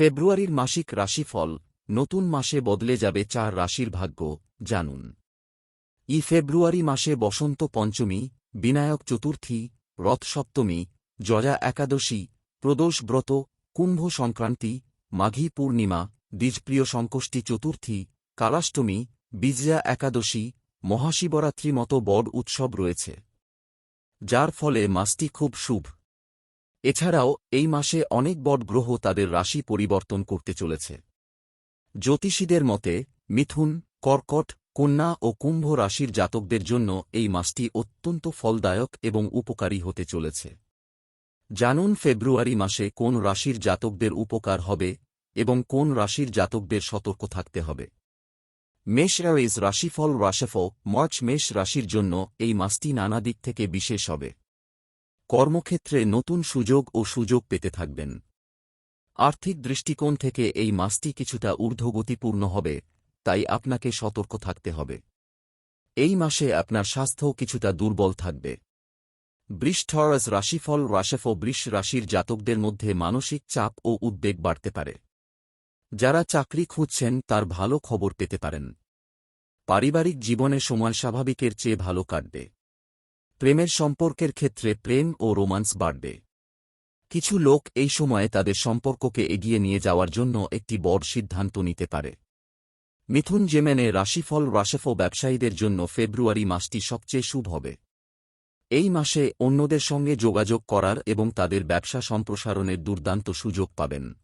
ফেব্রুয়ারির মাসিক রাশিফল নতুন মাসে বদলে যাবে চার রাশির ভাগ্য, জানুন। ই ফেব্রুয়ারি মাসে বসন্ত পঞ্চমী, বিনায়ক চতুর্থী, রথ সপ্তমী, জয়া একাদশী, প্রদোষ ব্রত, কুম্ভ সংক্রান্তি, মাঘী পূর্ণিমা, দ্বিজপ্রিয় সংকষ্টি চতুর্থী, কালাষ্টমী, বিজয়া একাদশী মহাশিবরাত্রি মতো বড় উৎসব রয়েছে। যার ফলে মাসটি খুব শুভ। এছাড়াও, এই মাসে অনেক বড় গ্রহ তাদের রাশি পরিবর্তন করতে চলেছে। জ্যোতিষীদের মতে, মিথুন, কর্কট, কন্যা ও কুম্ভ রাশির জাতকদের জন্য এই মাসটি অত্যন্ত ফলদায়ক এবং উপকারী হতে চলেছে। জানুন ফেব্রুয়ারি মাসে কোন রাশির জাতকদের উপকার হবে এবং কোন রাশির জাতকদের সতর্ক থাকতে হবে। মেষ রাশিফল রাশেফ মার্চ মেষ রাশির জন্য এই মাসটি নানা দিক থেকে বিশেষ হবে। কর্মক্ষেত্রে নতুন সুযোগ ও সুযোগ পেতে থাকবেন। আর্থিক দৃষ্টিকোণ থেকে এই মাসটি কিছুটা ঊর্ধ্বগতিপূর্ণ হবে, তাই আপনাকে সতর্ক থাকতে হবে। এই মাসে আপনার স্বাস্থ্যও কিছুটা দুর্বল থাকবে। বৃষ্ঠরস রাশিফল, রাশিফ বৃষ রাশির জাতকদের মধ্যে মানসিক চাপ ও উদ্বেগ বাড়তে পারে। যারা চাকরি খুঁজছেন, তার ভালো খবর পেতে পারেন। পারিবারিক জীবনে সময় স্বাভাবিকের চেয়ে ভালো কাটবে। প্রেমের সম্পর্কের ক্ষেত্রে প্রেম ও রোমান্স বাড়বে। কিছু লোক এই সময়ে তাদের সম্পর্ককে এগিয়ে নিয়ে যাওয়ার জন্য একটি বড় সিদ্ধান্ত নিতে পারে। মিথুন জেমেনে রাশিফল রাশিফ ব্যবসায়ীদের জন্য ফেব্রুয়ারি মাসটি সবচেয়ে শুভ হবে। এই মাসে অন্যদের সঙ্গে যোগাযোগ করার এবং তাদের ব্যবসা সম্প্রসারণের দুর্দান্ত সুযোগ পাবেন।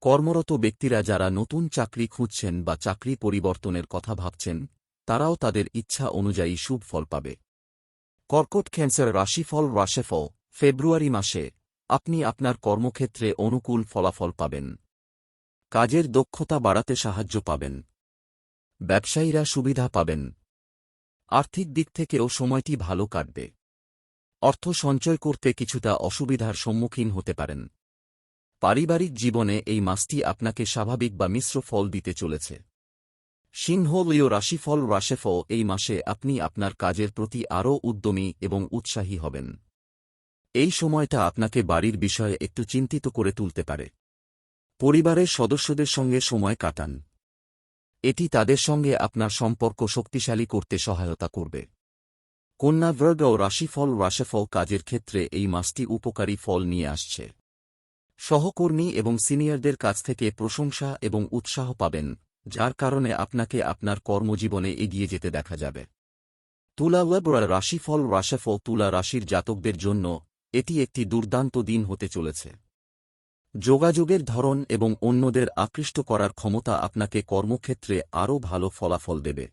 কর্মরত ব্যক্তিরা যারা নতুন চাকরি খুঁজছেন বা চাকরি পরিবর্তনের কথা ভাবছেন, তারাও তাদের ইচ্ছা অনুযায়ী শুভ ফল পাবে। কর্কট ক্যান্সার রাশিফল রাশেফ ফেব্রুয়ারি মাসে, আপনি আপনার কর্মক্ষেত্রে অনুকূল ফলাফল পাবেন। কাজের দক্ষতা বাড়াতে সাহায্য পাবেন। ব্যবসায়ীরা সুবিধা পাবেন। আর্থিক দিক থেকেও সময়টি ভালো কাটবে। অর্থ সঞ্চয় করতে কিছুটা অসুবিধার সম্মুখীন হতে পারেন। পারিবারিক জীবনে এই মাসটি আপনাকে স্বাভাবিক বা মিশ্র ফল দিতে চলেছে। সিংহলীয় রাশিফল রাশিফল, এই মাসে আপনি আপনার কাজের প্রতি আরও উদ্যমী এবং উৎসাহী হবেন। এই সময়টা আপনাকে বাড়ির বিষয়ে একটু চিন্তিত করে তুলতে পারে। পরিবারের সদস্যদের সঙ্গে সময় কাটান। এটি তাদের সঙ্গে আপনার সম্পর্ক শক্তিশালী করতে সহায়তা করবে। কন্যা ও রাশিফল রাশিফল কাজের ক্ষেত্রে এই মাসটি উপকারী ফল নিয়ে আসছে। সহকর্মী এবং সিনিয়রদের কাছ থেকে প্রশংসা এবং উৎসাহ পাবেন। যার কারণে আপনাকে আপনার কর্মজীবনে এগিয়ে যেতে দেখা যাবে। তুলা ওয়েবরার রাশিফল রাশিফল তুলা রাশির জাতকদের জন্য এটি একটি দুর্দান্ত দিন হতে চলেছে। যোগাযোগের ধরন এবং অন্যদের আকৃষ্ট করার ক্ষমতা আপনাকে কর্মক্ষেত্রে আরও ভালো ফলাফল দেবে।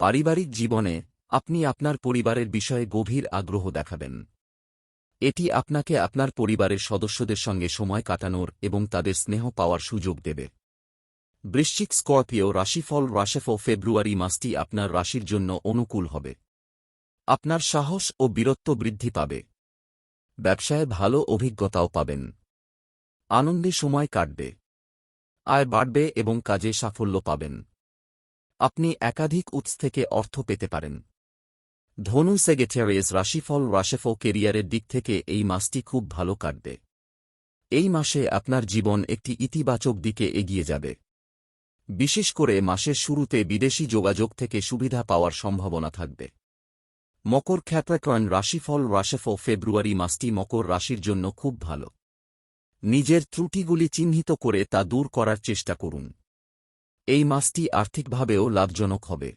পারিবারিক জীবনে আপনি আপনার পরিবারের বিষয়ে গভীর আগ্রহ দেখাবেন। এটি আপনাকে আপনার পরিবারের সদস্যদের সঙ্গে সময় কাটানোর এবং তাদের স্নেহ পাওয়ার সুযোগ দেবে। বৃশ্চিক স্কর্পিও রাশিফল রাশিফল ফেব্রুয়ারি মাসটি আপনার রাশির জন্য অনুকূল হবে। আপনার সাহস ও বীরত্ব বৃদ্ধি পাবে। ব্যবসায় ভালো অভিজ্ঞতাও পাবেন। আনন্দে সময় কাটবে। আয় বাড়বে এবং কাজে সাফল্য পাবেন। আপনি একাধিক উৎস থেকে অর্থ পেতে পারেন। ধনু সেগেটেরিয়াস রাশিফল রাশিফল কেরিয়ারের দিক থেকে এই মাসটি খুব ভালো কাটবে। এই মাসে আপনার জীবন একটি ইতিবাচক দিকে এগিয়ে যাবে। বিশেষ করে মাসের শুরুতে বিদেশি যোগাযোগ থেকে সুবিধা পাওয়ার সম্ভাবনা থাকবে। মকর খ্যাপ্রাকয়ন রাশিফল রাশিফল ফেব্রুয়ারি মাসটি মকর রাশির জন্য খুব ভালো। নিজের ত্রুটিগুলি চিহ্নিত করে তা দূর করার চেষ্টা করুন। এই মাসটি আর্থিকভাবেও লাভজনক হবে।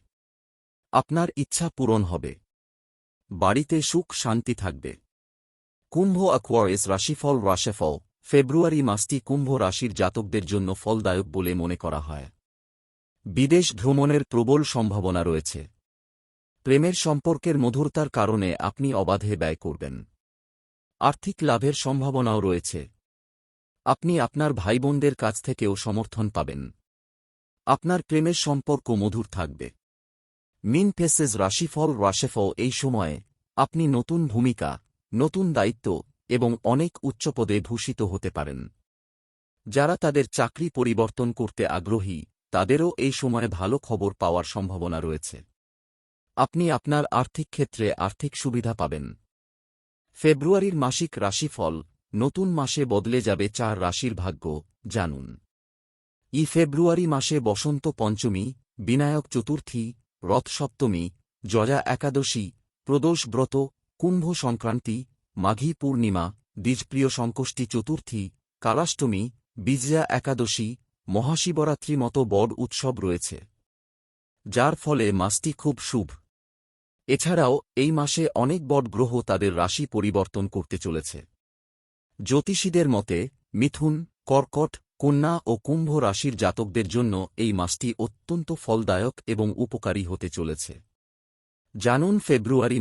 আপনার ইচ্ছা পূরণ হবে। বাড়িতে সুখ শান্তি থাকবে। কুম্ভ অ্যাকোয়ারিস রাশিফল রাশিফল, ফেব্রুয়ারি মাসটি কুম্ভ রাশির জাতকদের জন্য ফলদায়ক বলে মনে করা হয়। বিদেশ ভ্রমণের প্রবল সম্ভাবনা রয়েছে। প্রেমের সম্পর্কের মধুরতার কারণে আপনি অবাধে ব্যয় করবেন। আর্থিক লাভের সম্ভাবনাও রয়েছে। আপনি আপনার ভাইবোনদের কাছ থেকেও সমর্থন পাবেন। আপনার প্রেমের সম্পর্ক মধুর থাকবে। মিন পেসেস রাশিফল রাশিফল এই সময়ে আপনি নতুন ভূমিকা, নতুন দায়িত্ব এবং অনেক উচ্চপদে ভূষিত হতে পারেন। যারা তাদের চাকরি পরিবর্তন করতে আগ্রহী তাদেরও এই সময়ে ভালো খবর পাওয়ার সম্ভাবনা রয়েছে। আপনি আপনার আর্থিক ক্ষেত্রে আর্থিক সুবিধা পাবেন। ফেব্রুয়ারির মাসিক রাশিফল নতুন মাসে বদলে যাবে চার রাশির ভাগ্য, জানুন। ই ফেব্রুয়ারি মাসে বসন্ত পঞ্চমী, বিনায়ক চতুর্থী, রথ সপ্তমী, জয়া একাদশী, প্রদোষ ব্রত, কুম্ভ সংক্রান্তি, মাঘী পূর্ণিমা, দ্বিজপ্রিয় সংকষ্টি চতুর্থী, কালাষ্টমী, বিজয়া একাদশী মহাশিবরাত্রি মতো বড় উৎসব রয়েছে। যার ফলে মাসটি খুব শুভ। এছাড়াও, এই মাসে অনেক বড় গ্রহ তাদের রাশি পরিবর্তন করতে চলেছে। জ্যোতিষীদের মতে, মিথুন, কর্কট, কন্যা ও কুম্ভ রাশির জাতকদের জন্য এই মাসটি অত্যন্ত ফলদায়ক এবং উপকারী হতে চলেছে। জানুন ফেব্রুয়ারি